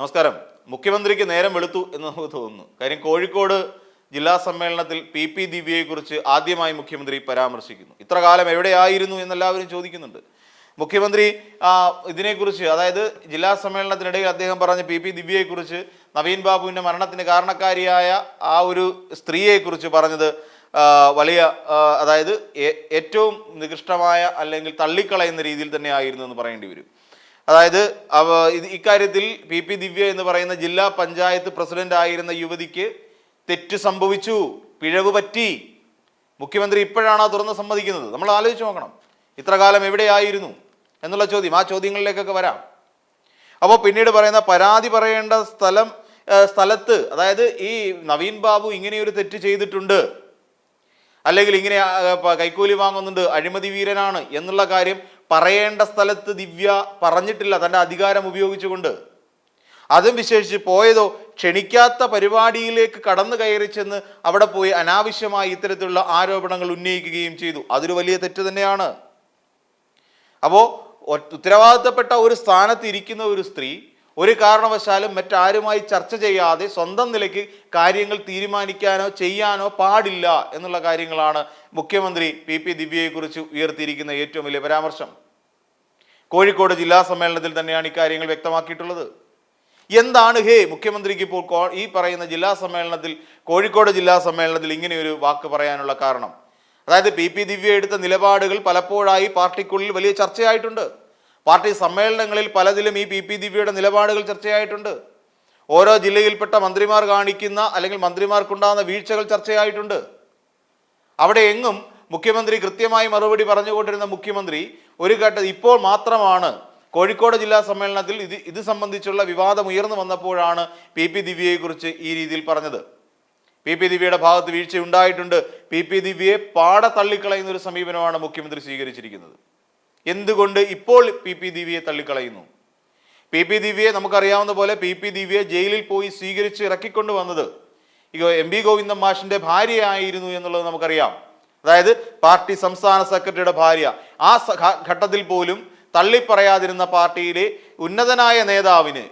നമസ്കാരം. മുഖ്യമന്ത്രിക്ക് നേരം വെളുത്തു എന്ന് നമുക്ക് തോന്നുന്നു. കാര്യം കോഴിക്കോട് ജില്ലാ സമ്മേളനത്തിൽ പി പി ദിവ്യയെക്കുറിച്ച് ആദ്യമായി മുഖ്യമന്ത്രി പരാമർശിക്കുന്നു. ഇത്ര കാലം എവിടെയായിരുന്നു എന്നെല്ലാവരും ചോദിക്കുന്നുണ്ട്. മുഖ്യമന്ത്രി ഇതിനെക്കുറിച്ച് അതായത് ജില്ലാ സമ്മേളനത്തിനിടയിൽ അദ്ദേഹം പറഞ്ഞ പി പി ദിവ്യയെക്കുറിച്ച് നവീൻ ബാബുവിന്റെ മരണത്തിന് കാരണക്കാരിയായ ആ ഒരു സ്ത്രീയെക്കുറിച്ച് പറഞ്ഞത് വലിയ അതായത് ഏറ്റവും നികൃഷ്ടമായ അല്ലെങ്കിൽ തള്ളിക്കളയുന്ന രീതിയിൽ തന്നെ ആയിരുന്നു എന്ന് പറയേണ്ടി വരും. അതായത് ഇക്കാര്യത്തിൽ പി പി ദിവ്യ എന്ന് പറയുന്ന ജില്ലാ പഞ്ചായത്ത് പ്രസിഡന്റ് ആയിരുന്ന യുവതിക്ക് തെറ്റ് സംഭവിച്ചു പിഴവ് പറ്റി. മുഖ്യമന്ത്രി ഇപ്പോഴാണ് തുറന്ന് സമ്മതിക്കുന്നത്. നമ്മൾ ആലോചിച്ച് നോക്കണം. ഇത്ര കാലം എവിടെയായിരുന്നു എന്നുള്ള ചോദ്യം. ആ ചോദ്യങ്ങളിലേക്കൊക്കെ വരാം. അപ്പോൾ പിന്നീട് പറയുന്ന പരാതി പറയേണ്ട സ്ഥലം സ്ഥലത്ത് അതായത് ഈ നവീൻ ബാബു ഇങ്ങനെയൊരു തെറ്റ് ചെയ്തിട്ടുണ്ട്. അല്ലെങ്കിൽ ഇങ്ങനെ കൈക്കൂലി വാങ്ങുന്നുണ്ട് അഴിമതി വീരനാണ് എന്നുള്ള കാര്യം പറയേണ്ട സ്ഥലത്ത് ദിവ്യ പറഞ്ഞിട്ടില്ല തന്റെ അധികാരം ഉപയോഗിച്ചുകൊണ്ട്. അതും വിശേഷിച്ച് പോയതോ ക്ഷണിക്കാത്ത പരിപാടിയിലേക്ക് കടന്നു കയറി ചെന്ന് അവിടെ പോയി അനാവശ്യമായി ഇത്തരത്തിലുള്ള ആരോപണങ്ങൾ ഉന്നയിക്കുകയും ചെയ്തു. അതൊരു വലിയ തെറ്റ് തന്നെയാണ്. അപ്പോൾ ഉത്തരവാദിത്തപ്പെട്ട ഒരു സ്ഥാനത്ത് ഇരിക്കുന്ന ഒരു സ്ത്രീ ഒരു കാരണവശാലും മറ്റാരുമായി ചർച്ച ചെയ്യാതെ സ്വന്തം നിലയ്ക്ക് കാര്യങ്ങൾ തീരുമാനിക്കാനോ ചെയ്യാനോ പാടില്ല എന്നുള്ള കാര്യങ്ങളാണ് മുഖ്യമന്ത്രി പി പി ദിവ്യയെക്കുറിച്ച് ഉയർത്തിയിരിക്കുന്ന ഏറ്റവും വലിയ പരാമർശം. കോഴിക്കോട് ജില്ലാ സമ്മേളനത്തിൽ തന്നെയാണ് ഇക്കാര്യങ്ങൾ വ്യക്തമാക്കിയിട്ടുള്ളത്. എന്താണ് ഹേ മുഖ്യമന്ത്രിക്ക് ഇപ്പോൾ ഈ പറയുന്ന ജില്ലാ സമ്മേളനത്തിൽ കോഴിക്കോട് ജില്ലാ സമ്മേളനത്തിൽ ഇങ്ങനെയൊരു വാക്ക് പറയാനുള്ള കാരണം? അതായത് പി പി ദിവ്യ എടുത്ത നിലപാടുകൾ പലപ്പോഴായി പാർട്ടിക്കുള്ളിൽ വലിയ ചർച്ചയായിട്ടുണ്ട്. പാർട്ടി സമ്മേളനങ്ങളിൽ പലതിലും ഈ പി പി ദിവ്യയുടെ നിലപാടുകൾ ചർച്ചയായിട്ടുണ്ട്. ഓരോ ജില്ലയിൽപ്പെട്ട മന്ത്രിമാർ കാണിക്കുന്ന അല്ലെങ്കിൽ മന്ത്രിമാർക്കുണ്ടാകുന്ന വീഴ്ചകൾ ചർച്ചയായിട്ടുണ്ട്. അവിടെ എങ്ങും മുഖ്യമന്ത്രി കൃത്യമായി മറുപടി പറഞ്ഞുകൊണ്ടിരുന്ന മുഖ്യമന്ത്രി ഒരു ഘട്ടം ഇപ്പോൾ മാത്രമാണ് കോഴിക്കോട് ജില്ലാ സമ്മേളനത്തിൽ ഇത് ഇത് സംബന്ധിച്ചുള്ള വിവാദം ഉയർന്നു വന്നപ്പോഴാണ് പി പി ദിവ്യയെക്കുറിച്ച് ഈ രീതിയിൽ പറഞ്ഞത്. പി പി ദിവ്യയുടെ ഭാഗത്ത് വീഴ്ച ഉണ്ടായിട്ടുണ്ട് പി പി ദിവ്യയെ പാടെ തള്ളിക്കളയുന്ന ഒരു സമീപനമാണ് മുഖ്യമന്ത്രി സ്വീകരിച്ചിരിക്കുന്നത്. എന്തുകൊണ്ട് ഇപ്പോൾ പി പി ദിവ്യയെ തള്ളിക്കളയുന്നു? പി പി ദിവ്യയെ നമുക്കറിയാവുന്ന പോലെ പി പി ദിവ്യയെ ജയിലിൽ പോയി സ്വീകരിച്ച് ഇറക്കിക്കൊണ്ട് വന്നത് എം പി ഗോവിന്ദൻ മാഷിന്റെ ഭാര്യയായിരുന്നു എന്നുള്ളത് നമുക്കറിയാം. അതായത് പാർട്ടി സംസ്ഥാന സെക്രട്ടറിയുടെ ഭാര്യ. ആ ഘട്ടത്തിൽ പോലും തള്ളിപ്പറയാതിരുന്ന പാർട്ടിയിലെ ഉന്നതനായ നേതാവിന്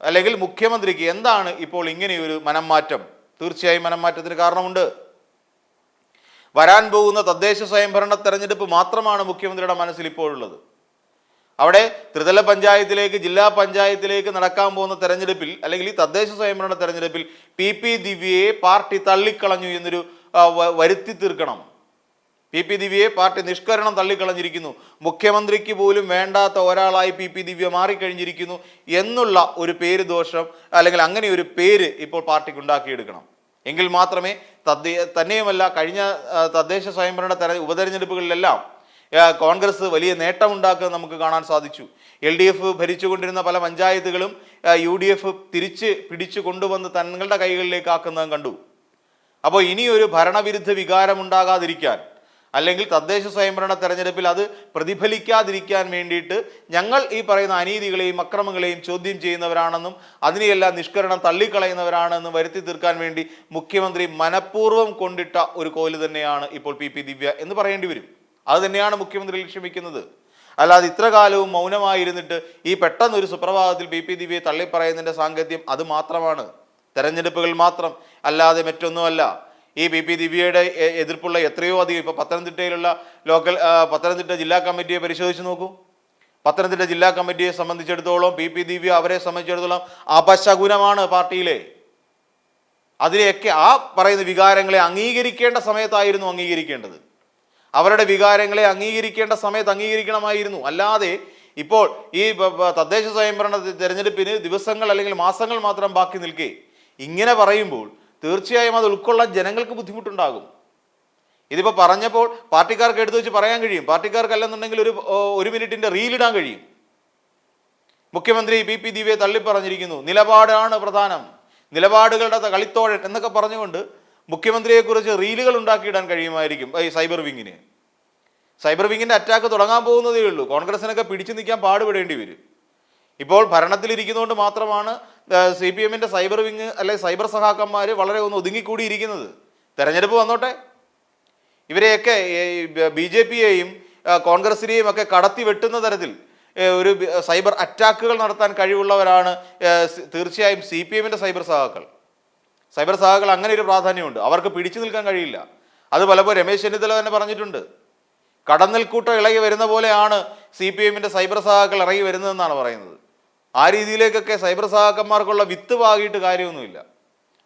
അല്ലെങ്കിൽ മുഖ്യമന്ത്രിക്ക് എന്താണ് ഇപ്പോൾ ഇങ്ങനെയൊരു മനംമാറ്റം? തീർച്ചയായും മനംമാറ്റത്തിന് കാരണമുണ്ട്. വരാൻ പോകുന്ന തദ്ദേശ സ്വയംഭരണ തെരഞ്ഞെടുപ്പ് മാത്രമാണ് മുഖ്യമന്ത്രിയുടെ മനസ്സിൽ ഇപ്പോഴുള്ളത്. അവിടെ ത്രിതല പഞ്ചായത്തിലേക്ക് ജില്ലാ പഞ്ചായത്തിലേക്ക് നടക്കാൻ പോകുന്ന തെരഞ്ഞെടുപ്പിൽ അല്ലെങ്കിൽ ഈ തദ്ദേശ സ്വയംഭരണ തെരഞ്ഞെടുപ്പിൽ പി പി ദിവ്യയെ പാർട്ടി തള്ളിക്കളഞ്ഞു എന്നൊരു വരുത്തി തീർക്കണം. പി പി ദിവ്യയെ പാർട്ടി നിഷ്കരണം തള്ളിക്കളഞ്ഞിരിക്കുന്നു. മുഖ്യമന്ത്രിക്ക് പോലും വേണ്ടാത്ത ഒരാളായി പി പി ദിവ്യ മാറിക്കഴിഞ്ഞിരിക്കുന്നു എന്നുള്ള ഒരു പേര് ദോഷം അല്ലെങ്കിൽ അങ്ങനെ ഒരു പേര് ഇപ്പോൾ പാർട്ടിക്ക് ഉണ്ടാക്കിയെടുക്കണം. എങ്കിൽ മാത്രമേ തദ്ദേ തന്നെയുമല്ല കഴിഞ്ഞ തദ്ദേശ സ്വയംഭരണ തെര ഉപതെരഞ്ഞെടുപ്പുകളിലെല്ലാം കോൺഗ്രസ് വലിയ നേട്ടമുണ്ടാക്കുന്നത് നമുക്ക് കാണാൻ സാധിച്ചു. എൽ ഡി എഫ് ഭരിച്ചുകൊണ്ടിരുന്ന പല പഞ്ചായത്തുകളും യു ഡി എഫ് തിരിച്ച് പിടിച്ചു കൊണ്ടുവന്ന് തങ്ങളുടെ കൈകളിലേക്ക് ആക്കുന്നതും കണ്ടു. അപ്പോൾ ഇനിയൊരു ഭരണവിരുദ്ധ വികാരം ഉണ്ടാകാതിരിക്കാൻ അല്ലെങ്കിൽ തദ്ദേശ സ്വയംഭരണ തെരഞ്ഞെടുപ്പിൽ അത് പ്രതിഫലിക്കാതിരിക്കാൻ വേണ്ടിയിട്ട് ഞങ്ങൾ ഈ പറയുന്ന അനീതികളെയും അക്രമങ്ങളെയും ചോദ്യം ചെയ്യുന്നവരാണെന്നും അതിനെയെല്ലാം നിഷ്കരണം തള്ളിക്കളയുന്നവരാണെന്നും വരുത്തി തീർക്കാൻ വേണ്ടി മുഖ്യമന്ത്രി മനഃപൂർവം കൊണ്ടിട്ട ഒരു കോൽ തന്നെയാണ് ഇപ്പോൾ പി പി ദിവ്യ എന്ന് പറയേണ്ടി വരും. അത് തന്നെയാണ് മുഖ്യമന്ത്രി ലക്ഷ്യമിക്കുന്നത്. അല്ലാതെ ഇത്ര കാലവും മൗനമായിരുന്നിട്ട് ഈ പെട്ടെന്ന് ഒരു സുപ്രഭാതത്തിൽ പി പി ദിവ്യയെ തള്ളിപ്പറയുന്നതിന്റെ സാങ്കത്യം അത് മാത്രമാണ്. തെരഞ്ഞെടുപ്പുകൾ മാത്രം അല്ലാതെ മറ്റൊന്നുമല്ല. ഈ പി പി ദിവ്യയുടെ എതിർപ്പുള്ള എത്രയോ അധികം ഇപ്പോൾ പത്തനംതിട്ടയിലുള്ള ലോക്കൽ പത്തനംതിട്ട ജില്ലാ കമ്മിറ്റിയെ പരിശോധിച്ച് നോക്കൂ. പത്തനംതിട്ട ജില്ലാ കമ്മിറ്റിയെ സംബന്ധിച്ചിടത്തോളം പി പി ദിവ്യ അവരെ സംബന്ധിച്ചിടത്തോളം അപശകുനമാണ് പാർട്ടിയിലെ. അതിനെയൊക്കെ ആ പറയുന്ന വികാരങ്ങളെ അംഗീകരിക്കേണ്ട സമയത്തായിരുന്നു അംഗീകരിക്കേണ്ടത്. അവരുടെ വികാരങ്ങളെ അംഗീകരിക്കേണ്ട സമയത്ത് അംഗീകരിക്കണമായിരുന്നു. അല്ലാതെ ഇപ്പോൾ ഈ തദ്ദേശ സ്വയംഭരണ തെരഞ്ഞെടുപ്പിന് ദിവസങ്ങൾ അല്ലെങ്കിൽ മാസങ്ങൾ മാത്രം ബാക്കി നിൽക്കെ. ഇങ്ങനെ പറയുമ്പോൾ തീർച്ചയായും അത് ഉൾക്കൊള്ളാൻ ജനങ്ങൾക്ക് ബുദ്ധിമുട്ടുണ്ടാകും. ഇതിപ്പോൾ പറഞ്ഞപ്പോൾ പാർട്ടിക്കാർക്ക് എടുത്തു വെച്ച് പറയാൻ കഴിയും. പാർട്ടിക്കാർക്കല്ലെന്നുണ്ടെങ്കിൽ ഒരു ഒരു മിനിറ്റിന്റെ റീലിടാൻ കഴിയും. മുഖ്യമന്ത്രി പി പി ദിവ്യയെ തള്ളിപ്പറഞ്ഞിരിക്കുന്നു. നിലപാടാണ് പ്രധാനം. നിലപാടുകളുടെ കളിത്തോഴൻ എന്നൊക്കെ പറഞ്ഞുകൊണ്ട് മുഖ്യമന്ത്രിയെക്കുറിച്ച് റീലുകൾ ഉണ്ടാക്കിയിടാൻ കഴിയുമായിരിക്കും ഈ സൈബർ വിങ്ങിന്. സൈബർ വിങ്ങിന്റെ അറ്റാക്ക് തുടങ്ങാൻ പോകുന്നതേ ഉള്ളൂ. കോൺഗ്രസിനൊക്കെ പിടിച്ചു നിൽക്കാൻ പാടുപെടേണ്ടി വരും. ഇപ്പോൾ ഭരണത്തിലിരിക്കുന്നതുകൊണ്ട് മാത്രമാണ് സി പി എമ്മിന്റെ സൈബർ വിങ് അല്ലെ സൈബർ സഹാക്കന്മാർ വളരെ ഒന്ന് ഒതുങ്ങിക്കൂടിയിരിക്കുന്നത്. തെരഞ്ഞെടുപ്പ് വന്നോട്ടെ. ഇവരെയൊക്കെ ബി ജെ പിയെയും കോൺഗ്രസിനെയും ഒക്കെ കടത്തി വെട്ടുന്ന തരത്തിൽ ഒരു സൈബർ അറ്റാക്കുകൾ നടത്താൻ കഴിവുള്ളവരാണ് തീർച്ചയായും സി പി എമ്മിന്റെ സൈബർ സഹാക്കൾ. സൈബർ സഹാക്കൾ അങ്ങനെ ഒരു പ്രാധാന്യമുണ്ട്. അവർക്ക് പിടിച്ചു നിൽക്കാൻ കഴിയില്ല. അത് പലപ്പോൾ രമേശ് ചെന്നിത്തല തന്നെ പറഞ്ഞിട്ടുണ്ട്. കടന്നൽക്കൂട്ടം ഇളകി വരുന്ന പോലെയാണ് സി പി എമ്മിന്റെ സൈബർ സഹാക്കൾ ഇറങ്ങി വരുന്നതെന്നാണ് പറയുന്നത്. ആ രീതിയിലേക്കൊക്കെ സൈബർ സഹാക്കന്മാർക്കുള്ള വിത്ത് പാകിയിട്ട് കാര്യമൊന്നുമില്ല.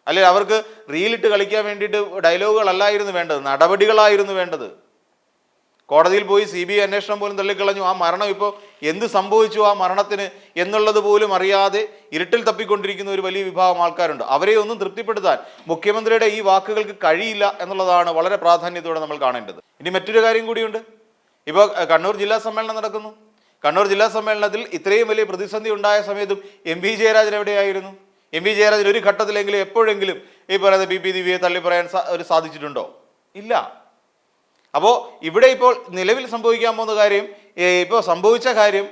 അല്ലെ അവർക്ക് റീലിട്ട് കളിക്കാൻ വേണ്ടിയിട്ട് ഡയലോഗുകളല്ലായിരുന്നു വേണ്ടത് നടപടികളായിരുന്നു വേണ്ടത്. കോടതിയിൽ പോയി സി ബി ഐ അന്വേഷണം പോലും തള്ളിക്കളഞ്ഞു. ആ മരണം ഇപ്പോൾ എന്ത് സംഭവിച്ചു ആ മരണത്തിന് എന്നുള്ളത് പോലും അറിയാതെ ഇരുട്ടിൽ തപ്പിക്കൊണ്ടിരിക്കുന്ന ഒരു വലിയ വിഭാഗം ആൾക്കാരുണ്ട്. അവരെ ഒന്നും തൃപ്തിപ്പെടുത്താൻ മുഖ്യമന്ത്രിയുടെ ഈ വാക്കുകൾക്ക് കഴിയില്ല എന്നുള്ളതാണ് വളരെ പ്രാധാന്യത്തോടെ നമ്മൾ കാണേണ്ടത്. ഇനി മറ്റൊരു കാര്യം കൂടിയുണ്ട്. ഇപ്പോൾ കണ്ണൂർ ജില്ലാ സമ്മേളനം നടക്കുന്നു. കണ്ണൂർ ജില്ലാ സമ്മേളനത്തിൽ ഇത്രയും വലിയ പ്രതിസന്ധി ഉണ്ടായ സമയത്തും എം വി ജയരാജൻ എവിടെയായിരുന്നു? എം വി ജയരാജൻ ഒരു ഘട്ടത്തിലെങ്കിലും എപ്പോഴെങ്കിലും ഈ പറയുന്ന പി പി ദിവ്യയെ തള്ളി പറയാൻ ഒരു സാധിച്ചിട്ടുണ്ടോ? ഇല്ല. അപ്പോൾ ഇവിടെ ഇപ്പോൾ നിലവിൽ സംഭവിക്കാൻ പോകുന്ന കാര്യം ഇപ്പോൾ സംഭവിച്ച കാര്യം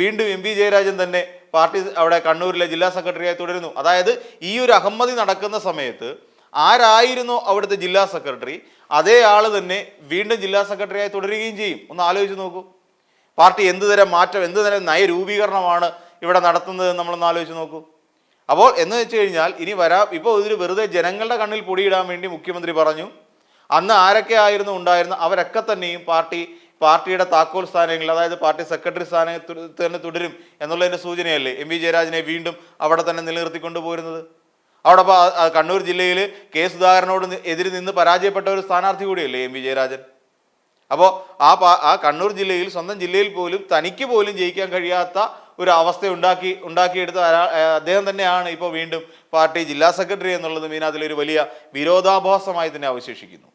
വീണ്ടും എം വി ജയരാജൻ തന്നെ പാർട്ടി അവിടെ കണ്ണൂരിലെ ജില്ലാ സെക്രട്ടറിയായി തുടരുന്നു. അതായത് ഈ ഒരു അഹമ്മതി നടക്കുന്ന സമയത്ത് ആരായിരുന്നു അവിടുത്തെ ജില്ലാ സെക്രട്ടറി? അതേ ആൾ തന്നെ വീണ്ടും ജില്ലാ സെക്രട്ടറിയായി തുടരുകയും ചെയ്യും. ഒന്ന് ആലോചിച്ച് നോക്കൂ. പാർട്ടി എന്തുതരം മാറ്റം എന്തുതരം നയരൂപീകരണമാണ് ഇവിടെ നടത്തുന്നത് നമ്മളൊന്ന് ആലോചിച്ച് നോക്കൂ. അപ്പോൾ എന്ന് വെച്ച് കഴിഞ്ഞാൽ ഇനി വരാം. ഇപ്പോൾ ഇതിന് വെറുതെ ജനങ്ങളുടെ കണ്ണിൽ പൊടിയിടാൻ വേണ്ടി മുഖ്യമന്ത്രി പറഞ്ഞു. അന്ന് ആരൊക്കെ ആയിരുന്നു ഉണ്ടായിരുന്ന അവരൊക്കെ തന്നെയും പാർട്ടി പാർട്ടിയുടെ താക്കോൽ സ്ഥാനങ്ങളിൽ അതായത് പാർട്ടി സെക്രട്ടറി സ്ഥാനം തന്നെ തുടരും എന്നുള്ളതിന്റെ സൂചനയല്ലേ? എം വി ജയരാജനെ വീണ്ടും അവിടെ തന്നെ നിലനിർത്തിക്കൊണ്ട് പോരുന്നത്. അവിടെ കണ്ണൂർ ജില്ലയിൽ കെ സുധാകരനോട് എതിരെ നിന്ന് പരാജയപ്പെട്ട ഒരു സ്ഥാനാർത്ഥി കൂടിയല്ലേ എം വി ജയരാജൻ? അപ്പോൾ ആ ആ കണ്ണൂർ ജില്ലയിൽ സ്വന്തം ജില്ലയിൽ പോലും തനിക്ക് പോലും ജയിക്കാൻ കഴിയാത്ത ഒരു അവസ്ഥ ഉണ്ടാക്കി ഉണ്ടാക്കിയെടുത്ത അദ്ദേഹം തന്നെയാണ് ഇപ്പോൾ വീണ്ടും പാർട്ടി ജില്ലാ സെക്രട്ടറി എന്നുള്ളത് ഇതിനകത്തിലൊരു വലിയ വിരോധാഭാസമായി തന്നെ അവശേഷിക്കുന്നു.